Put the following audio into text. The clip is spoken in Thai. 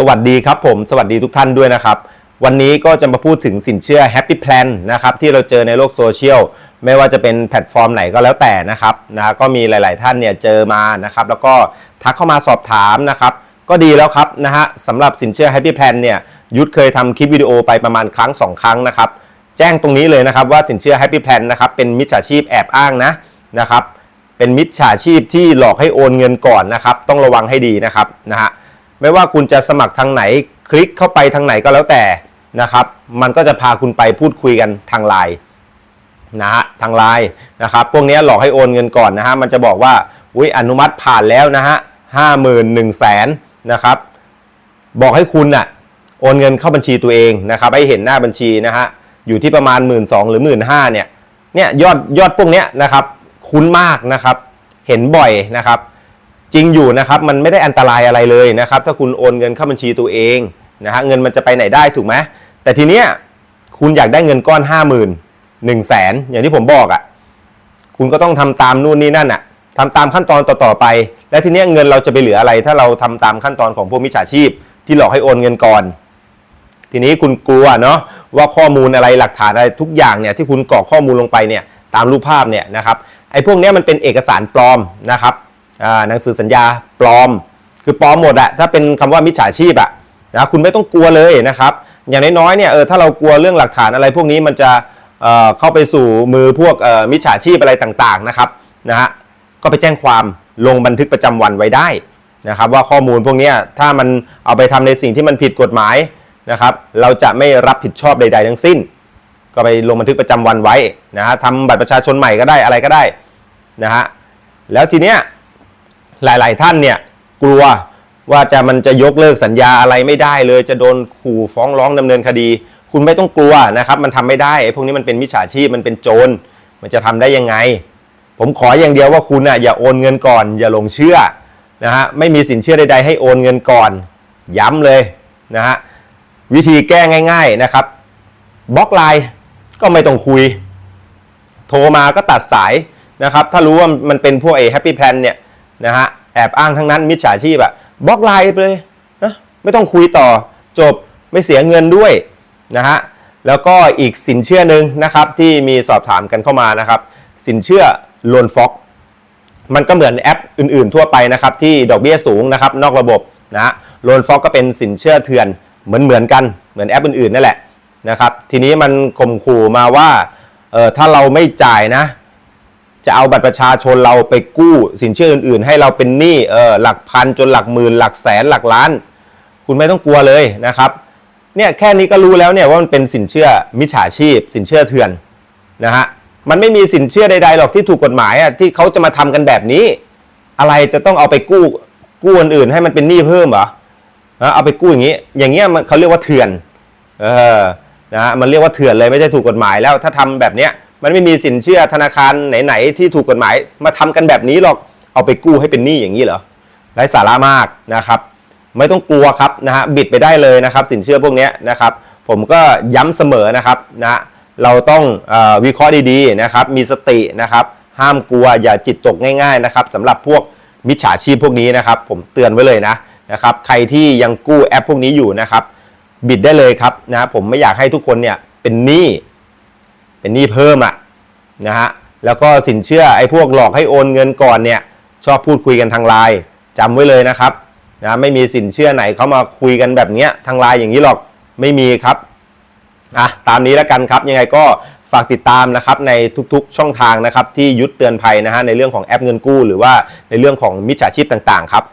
สวัสดีครับผม สวัสดีทุกท่านด้วยนะครับ วันนี้ก็จะมาพูดถึงสินเชื่อ Happy Plan นะครับที่เราเจอในโลกโซเชียลไม่ว่าจะเป็นแพลตฟอร์มไหนก็แล้วแต่นะครับนะฮะก็มีหลาย ๆ ท่านเนี่ยเจอมานะครับ แล้วก็ทักเข้ามาสอบถามนะครับ ก็ดีแล้วครับนะฮะสำหรับสินเชื่อ Happy Plan เนี่ยยุทธเคยทำคลิปวิดีโอไปประมาณครั้ง 2 ครั้งนะครับ แจ้งตรงนี้เลยนะครับว่าสินเชื่อ Happy Plan นะครับเป็นมิจฉาชีพแอบอ้างนะนะครับเป็นมิจฉาชีพที่หลอกให้โอนเงินก่อนนะครับ ต้องระวังให้ดีนะครับนะฮะ ไม่ว่าคุณจะสมัครทางไหน คลิกเข้าไปทางไหนก็แล้วแต่นะครับ มันก็จะพาคุณไปพูดคุยกันทางไลน์นะฮะทางไลน์นะครับ พวกนี้หลอกให้โอนเงินก่อนนะฮะมันจะบอกว่าอุ้ยอนุมัติผ่านแล้วนะฮะห้าหมื่นหนึ่งแสนนะครับ บอกให้คุณน่ะโอนเงินเข้าบัญชีตัวเองนะครับ ให้เห็นหน้าบัญชีนะฮะอยู่ที่ประมาณ 1 2ื่นหรือ 1 5ื่นเนี่ยเนี่ยยอดยอดพวกเนี้ยนะครับ คุ้นมากนะครับ เห็นบ่อยนะครับ จริงอยู่นะครับมันไม่ได้อันตรายอะไรเลยนะครับ ถ้าคุณโอนเงินเข้าบัญชีตัวเองนะฮะเงินมันจะไปไหนได้ถูกไหมแต่ทีเนี้ยคุณอยากได้เงินก้อน 5 0 0 0 0 1 0 0 0 0แสนอย่างที่ผมบอกอะ่ะคุณก็ต้องทำตามนู่นนี่นั่นอะ่ะทำตามขั้นตอนต่อๆไป แล้วทีเนี้ยเงินเราจะไปเหลืออะไร ถ้าเราทำตามขั้นตอนของพวกมิจฉาชีพ ที่หลอกให้โอนเงินก่อน ทีนี้คุณกลัวเนาะว่าข้อมูลอะไรหลักฐานอะไรทุกอย่างเนี่ยที่คุณกรอกข้อมูลลงไปเนี่ยตามรูปภาพเนี่ยนะครับไอ้พวกเนี้ยมันเป็นเอกสารปลอมนะครับ หนังสือสัญญาปลอม คือปลอมหมดอะถ้าเป็นคำว่ามิจฉาชีพอะนะคุณไม่ต้องกลัวเลยนะครับ อย่างน้อยๆเนี่ยเออถ้าเรากลัวเรื่องหลักฐานอะไรพวกนี้มันจะเเข้าไปสู่มือพวกมิจฉาชีพอะไรต่างๆนะครับนะฮะก็ไปแจ้งความลงบันทึกประจำวันไว้ได้นะครับว่าข้อมูลพวกนี้ถ้ามันเอาไปทำในสิ่งที่มันผิดกฎหมายนะครับ เราจะไม่รับผิดชอบใด ๆ ทั้งสิ้น ก็ไปลงบันทึกประจำวันไว้นะฮะทำบัตรประชาชนใหม่ก็ได้อะไรก็ได้นะฮะแล้วทีเนี้ย หลาย ๆ ท่านเนี่ยกลัวว่าจะมันจะยกเลิกสัญญาอะไรไม่ได้เลย จะโดนขู่ฟ้องร้องดำเนินคดี คุณไม่ต้องกลัวนะครับ มันทำไม่ได้ไอ้พวกนี้มันเป็นมิจฉาชีพมันเป็นโจรมันจะทำได้ยังไง ผมขออย่างเดียวว่าคุณน่ะอย่าโอนเงินก่อน อย่าลงเชื่อนะฮะไม่มีสินเชื่อใดๆให้โอนเงินก่อน ย้ำเลยนะฮะวิธีแก้ง่าย ๆนะครับบล็อกไลน์ก็ไม่ต้องคุย โทรมาก็ตัดสายนะครับ ถ้ารู้ว่ามันเป็นพวกไอ้แฮปปี้แพลนเนี่ย นะฮะแอบอ้างทั้งนั้นมิจฉาชีพอะบล็อกไลน์ไปเลยนะไม่ต้องคุยต่อจบไม่เสียเงินด้วยนะฮะแล้วก็อีกสินเชื่อหนึ่งนะครับที่มีสอบถามกันเข้ามานะครับสินเชื่อโลนฟ็อกมันก็เหมือนแอปอื่นๆทั่วไปนะครับที่ดอกเบี้ยสูงนะครับนอกระบบนะฮะโลนฟ็อกก็เป็นสินเชื่อเถื่อนเหมือนเหมือนกันเหมือนแอปอื่นๆนั่นแหละนะครับทีนี้มันข่มขู่มาว่าเออถ้าเราไม่จ่ายนะ จะเอาบัตรประชาชนเราไปกู้สินเชื่ออื่น ๆ ให้เราเป็นหนี้เออหลักพันจนหลักหมื่นหลักแสนหลักล้าน คุณไม่ต้องกลัวเลยนะครับเนี่ยแค่นี้ก็รู้แล้วเนี่ยว่ามันเป็นสินเชื่อมิจฉาชีพ สินเชื่อเถื่อนนะฮะมันไม่มีสินเชื่อใดๆหรอกที่ถูกกฎหมายอะที่เขาจะมาทำกันแบบนี้ อะไรจะต้องเอาไปกู้กู้คนอื่นให้มันเป็นหนี้เพิ่มเหรอเอาไปกู้อย่างนี้ อย่างเงี้ยมันเขาเรียกว่าเถื่อนเออนะฮะมันเรียกว่าเถื่อนเลยไม่ใช่ถูกกฎหมายแล้วถ้าทำแบบเนี้ย มันไม่มีสินเชื่อธนาคารไหนๆที่ถูกกฎหมาย มาทำกันแบบนี้หรอกเอาไปกู้ให้เป็นหนี้อย่างนี้เหรอไร้สาระมากนะครับ ไม่ต้องกลัวครับนะฮะบิดไปได้เลยนะครับ สินเชื่อพวกนี้นะครับ ผมก็ย้ำเสมอนะครับนะเราต้องออวิเคราะห์ดีๆนะครับ มีสตินะครับ ห้ามกลัวอย่าจิตตกง่าย ๆนะครับสำหรับพวกมิจฉาชีพพวกนี้นะครับ ผมเตือนไว้เลยนะนะครับ ใครที่ยังกู้แอปพวกนี้อยู่นะครับ บิดได้เลยครับนะผมไม่อยากให้ทุกคนเนี่ยเป็นหนี้ เป็นหนี้เพิ่มอะนะฮะแล้วก็สินเชื่อไอ้พวกหลอกให้โอนเงินก่อนเนี่ยชอบพูดคุยกันทางไลน์จำไว้เลยนะครับนะไม่มีสินเชื่อไหนเขามาคุยกันแบบเนี้ยทางไลน์อย่างนี้หรอกไม่มีครับอะตามนี้แล้วกันครับยังไงก็ฝากติดตามนะครับในทุกๆช่องทางนะครับที่ยุดเตือนภัยนะฮะในเรื่องของแอปเงินกู้ หรือว่าในเรื่องของมิจฉาชีพต่างๆครับ